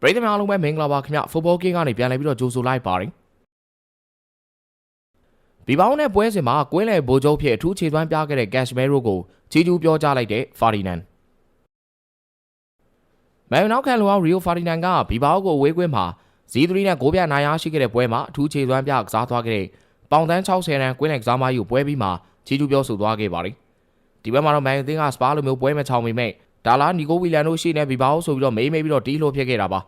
ပရိသတ်များအားလုံးပဲမင်္ဂလာပါခင်ဗျဖုတ်ဘောကင်းကနေပြန်လည်ပြီးတော့ကြိုဆိုလိုက်ပါတယ်ဘီဘောင်းနဲ့ပွဲစဉ်မှာကွင်းလယ်ဘိုးချုပ်ဖြစ်အထူးခြေသွမ်းပြခဲ့တဲ့ Cashmere ကိုချီကျူးပြောကြားလိုက်တဲ့ Ferdinand မန်ယူနောက်ခံလူအောင် Rio Ferdinand ကဘီဘောင်းကိုအဝေးကွင်းမှာ0-3နဲ့ဂိုးပြနိုင်ရရှိခဲ့တဲ့ပွဲမှာအထူးခြေသွမ်းပြကစားသွားခဲ့တဲ့ပေါင်တန်း60ရန်ကွင်းလယ်ကစားမယူပွဲပြီးမှချီကျူးပြောဆိုသွားခဲ့ပါတယ်ဒီဘက်မှာတော့မန်ယူအသင်းကစပါလိုမျိုးပွဲမချောင်ပေမဲ့ ဒါလာနီကိုဝီလန်တို့ရှိနေဘီဘောင်းဆိုပြီးတော့မေးမေးပြီးတော့တီးလို့ဖြစ်ခဲ့တာပါ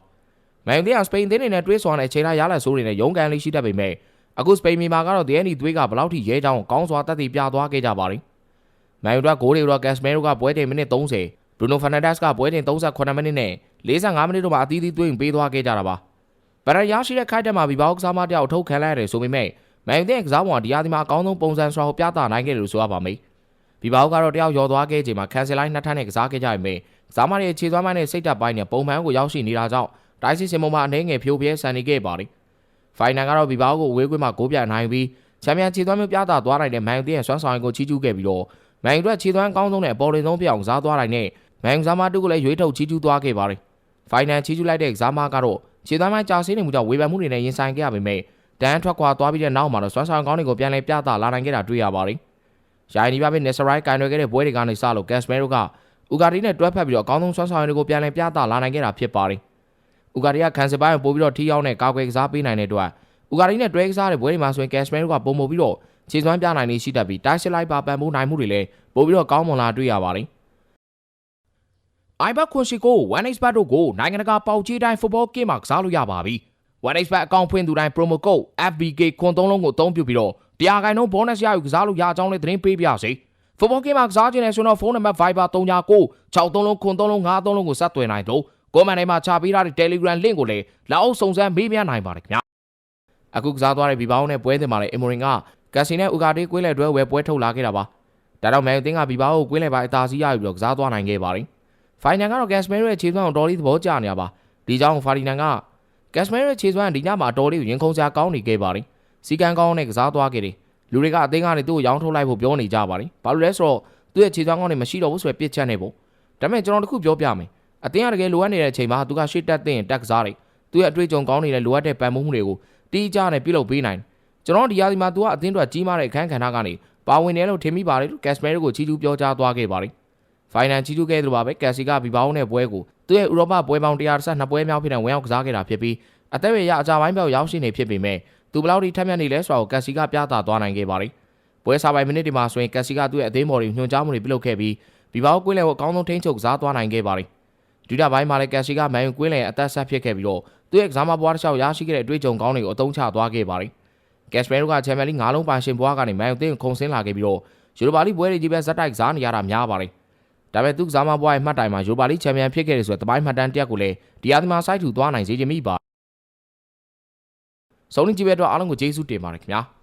မန်ယူအသင်းကစပိန်အသင်းတွေနဲ့တွဲဆောင်တဲ့ခြေလာရလာဆိုးတွေနဲ့ရုန်းကန်လေးရှိတတ်ပေမဲ့အခုစပိန်မြန်မာကတော့ DND သွေးကဘယ်လောက်ထိရဲချောင်းကောင်းစွာတက်တည်ပြသွားခဲ့ကြပါတယ်မန်ယူကဂိုးတွေတော့ Casemiro ကပွဲချိန်မိနစ်30 Bruno Fernandes ကပွဲချိန်38မိနစ်နဲ့45မိနစ်တို့မှာအသီးသီးသွင်းပေးသွားခဲ့ကြတာပါပရရရှိတဲ့ခိုက်တက်မှာဘီဘောင်းကစားမတယောက်အထုတ်ခံလိုက်ရတယ်ဆိုပေမဲ့မန်ယူတဲ့ကစားပေါ်ကဒီယာဒီမှာအကောင်းဆုံးပုံစံစွာကိုပြသနိုင်ခဲ့တယ်လို့ဆိုရပါမယ် ဘီဘောင်းကတော့တယောက်ရော်သွားခဲ့ချိန်မှာကန်ဆယ်လိုင်းနှစ်ထပ်နဲ့ကစားခဲ့ကြပေမဲ့ကစားမရဲ့ခြေသွမ်းပိုင်းနဲ့စိတ်တက်ပိုင်းနဲ့ပုံမှန်ကိုရောက်ရှိနေတာကြောင့်တိုက်စစ်စင်မုံမှာအနေငယ်ဖြိုးပြဲဆန်နေခဲ့ပါတယ်ဖိုင်နယ်ကတော့ဘီဘောင်းကိုဝေးကွင်းမှာဂိုးပြနိုင်ပြီးချန်ပီယံခြေသွမ်းမျိုးပြသသွားနိုင်တဲ့မန်ယူရဲ့ဆွမ်းဆောင်ရင်ကိုချီးကျူးခဲ့ပြီးတော့မန်ယူအတွက်ခြေသွမ်းကောင်းဆုံးနဲ့အပေါ်တင်ဆုံးပြအောင်ကစားသွားနိုင်တဲ့မန်ယူကစားမတူကိုလည်းရွေးထုတ်ချီးကျူးသွားခဲ့ပါတယ်ဖိုင်နယ်ချီးကျူးလိုက်တဲ့ကစားမကတော့ခြေသွမ်းပိုင်းကြာဆင်းနေမှုကြောင့်ဝေဖန်မှုတွေနဲ့ရင်ဆိုင်ခဲ့ရပေမဲ့တန်းထွက်ခွာသွားပြီးတဲ့နောက်မှာတော့စွမ်းဆောင်ကောင်းတွေကိုပြန်လည်ပြသလာနိုင်ခဲ့တာတွေ့ရပါတယ်။ ရိုင်းနီပါပဲနက်ဆရိုက်ကန်ရွယ်ခဲ့တဲ့ပွဲတွေကနေစလို့ကက်စမဲရိုကဥဂါဒီနဲ့တွဲဖက်ပြီးတော့အကောင်းဆုံးစွမ်းဆောင်ရည်တွေကိုပြန်လည်ပြသလာနိုင်ခဲ့တာဖြစ်ပါတယ်။ဥဂါဒီကကန်စစ်ပိုင်းကိုပို့ပြီးတော့ထီရောက်နဲ့ကာကွယ်ကစားပေးနိုင်တဲ့အတွက်ဥဂါဒီနဲ့တွဲကစားတဲ့ပွဲတွေမှာဆိုရင်ကက်စမဲရိုကပုံမပြီးတော့ခြေစွမ်းပြနိုင်နေရှိတတ်ပြီးတိုက်စစ်လိုက်ပါပံပိုးနိုင်မှုတွေလည်းပို့ပြီးတော့ကောင်းမွန်လာတွေ့ရပါတယ်။ iBet ခွန်ရှိကို 1xbet တို့ကိုနိုင်ငံတကာပေါက်ကြီးတိုင်း football game မှာကစားလို့ရပါပြီ။ 1xbet အကောင့်ဖွင့်သူတိုင်း promo code FBK ခွန်သုံးလုံးကိုအသုံးပြုပြီးတော့တရားခိုင်နှုန်း bonus ရယူကစားလို့ရအကြောင်းလေးသတင်းပေးပါရစေ။ football game မှာကစားခြင်းနဲ့ဆိုတော့ဖုန်းနံပါတ် Viber 39 63လုံးခွန်သုံးလုံး53လုံးကိုဆက်သွယ်နိုင်တော့ကွန်မန့်ထဲမှာချပေးထားတဲ့ Telegram link ကိုလည်းလက်အောက်စုံစမ်းမေးမြန်းနိုင်ပါတယ်ခင်ဗျာ။အခုကစားသွားတဲ့ဘီဘောင်းနဲ့ပွဲတင်မှာလည်းအမိုရင်ကကက်စီနဲ့ဥကာတေးကွင်းလဲတွဲဝဲပွဲထုတ်လာခဲ့တာပါ။ဒါတော့မဲအသင်းကဘီဘောင်းကိုကွင်းလဲပါအသာစီးရယူပြီးတော့ကစားသွားနိုင်ခဲ့ပါတယ်။ဖိုင်နန်ကတော့ Gasmero ရဲ့ခြေစွမ်းကိုတော်လေးသဘောကျနေရပါဒီကြောင့်ဖာဒီ နန်က Gasmero ရဲ့ခြေစွမ်းဒီညမှာအတော်လေးကိုရင်ခုန်စရာကောင်းနေခဲ့ပါတယ်စီကံကောင်းနဲ့ကစားသွားခဲ့တယ်လူတွေကအသင်းကနေသူ့ကိုရောင်းထုတ်လိုက်ဖို့ပြောနေကြပါတယ်ဘာလို့လဲဆိုတော့သူ့ရဲ့ခြေစွမ်းကောင်းတွေမရှိတော့ဘူးဆိုရယ်ပြစ်ချက်နေပေါ့ဒါပေမဲ့ကျွန်တော်တခုပြောပြမယ်အသင်းကတကယ်လိုအပ်နေတဲ့အချိန်မှာသူကရှေ့တက်တဲ့တက်ကစားတယ်သူ့ရဲ့အတွေ့အကြုံကောင်းနေတဲ့လိုအပ်တဲ့ပံ့ပိုးမှုတွေကိုတီးကြနဲ့ပြုလုပ်ပေးနိုင်ကျွန်တော်ဒီယာဒီမှာသူကအသင်းအတွက်ကြီးမားတဲ့အခန်းကဏ္ဍကနေပါဝင်တယ်လို့ထင်မိပါတယ်လို့ Gasmero ကိုချီးကျူးပြောကြားသွားခဲ့ပါတယ်ဖိုင်နန်ချီကျူးခဲ့သလိုပါပဲကက်စီကဘီဘောင်းနဲ့ပွဲကို သူ့ရဲ့ဥရောပပွဲပေါင်း132ပွဲမြောက်ဖြစ်တဲ့ဝင်ရောက်ကစားခဲ့တာဖြစ်ပြီးအသက်အရွယ်အကြပိုင်းပြောက်ရောက်ရှိနေဖြစ်ပေမဲ့သူဘလောက်ထိထက်မြက်နေလဲဆိုတာကိုကက်စီကပြသသွားနိုင်ခဲ့ပါတယ်။ပွဲစားပိုင်းမိနစ်ဒီမှာဆိုရင်ကက်စီကသူ့ရဲ့အသေးမော်တွေညွှန်ကြားမှုတွေပြုလုပ်ခဲ့ပြီးဘီဘောင်းကွင်းလယ်ကိုအကောင်းဆုံးထိန်းချုပ်ကစားသွားနိုင်ခဲ့ပါတယ်။ဒုတိယပိုင်းမှာလည်းကက်စီကမန်ယူကွင်းလယ်အသက်ဆက်ဖြစ်ခဲ့ပြီးတော့သူ့ရဲ့ကစားမဘွားတစ်လျှောက်ရရှိခဲ့တဲ့အတွေ့အကြုံကောင်းတွေကိုအသုံးချသွားခဲ့ပါတယ်။ကက်စပယ်ရိုကချန်ပီယံလိ၅လုံးပိုင်ရှင်ဘွားကနေမန်ယူအသင်းကိုခုန်ဆင်းလာခဲ့ပြီးတော့ယူရိုပါလိပွဲတွေကြီးပဲဇက်တိုက်ကစားနေရတာများပါတယ်။ ဒါပေမဲ့သူကစားမဘွားရဲ့မှတ်တိုင်မှာယူရိုပါလိချန်ပီယံဖြစ်ခဲ့တယ်ဆိုတဲ့တပိုင်းမှတ်တမ်းတစ်ရပ်ကိုလည်းဒီယာဒီမှာစိုက်ထူသွားနိုင်စေချင်မိပါ။ဆုံးနေကြည့်ပဲတော့အားလုံးကိုကျေးဇူးတင်ပါတယ်ခင်ဗျာ။